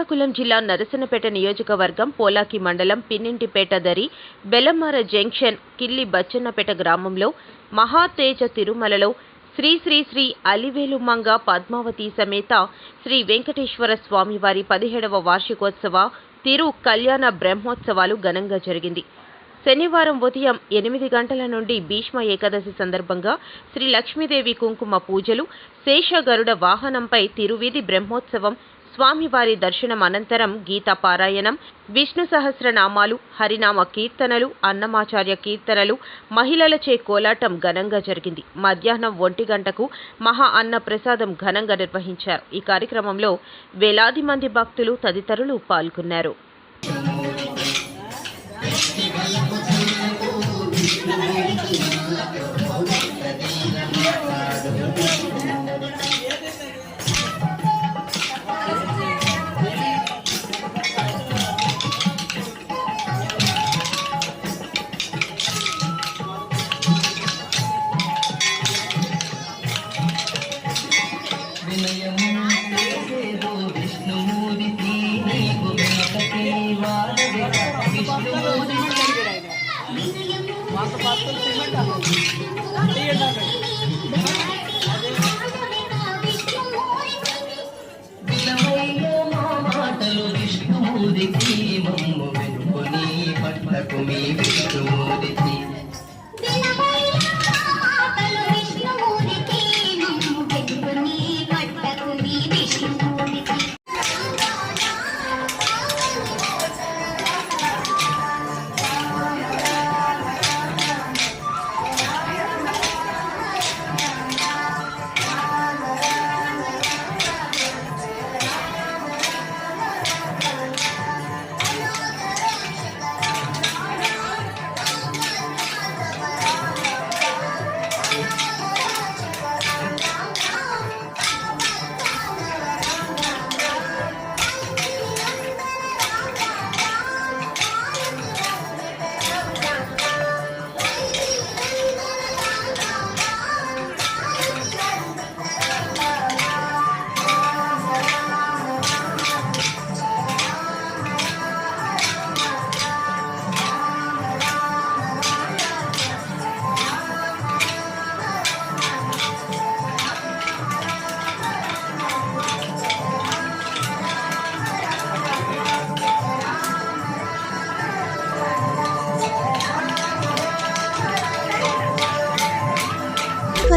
శ్రీకాకుళం జిల్లా నరసనపేట నియోజకవర్గం పోలాకి మండలం పిన్నింటిపేట దరి బెల్లమార జంక్షన్ కిల్లి బచ్చన్నపేట గ్రామంలో మహాతేజ తిరుమలలో శ్రీ శ్రీ శ్రీ అలివేలుమంగ పద్మావతి సమేత శ్రీ వెంకటేశ్వర స్వామివారి పదిహేడవ వార్షికోత్సవ తిరు కళ్యాణ బ్రహ్మోత్సవాలు ఘనంగా జరిగింది. శనివారం ఉదయం ఎనిమిది గంటల నుండి భీష్మ ఏకాదశి సందర్భంగా శ్రీ లక్ష్మీదేవి కుంకుమ పూజలు శేషగరుడ వాహనంపై తిరువీధి బ్రహ్మోత్సవం స్వామివారి దర్శనం అనంతరం గీతా పారాయణం విష్ణు సహస్రనామాలు హరినామ కీర్తనలు అన్నమాచార్య కీర్తనలు మహిళలచే కోలాటం ఘనంగా జరిగింది. మధ్యాహ్నం ఒంటి గంటకు మహా అన్న ప్రసాదం ఘనంగా నిర్వహించారు. ఈ కార్యక్రమంలో వేలాది మంది భక్తులు తదితరులు పాల్గొన్నారు. విష్ణుమూర్తి మమ్ము వెనుకొని పట్టకు మీ విష్ణుమూర్తి విష్ణుమూర్తి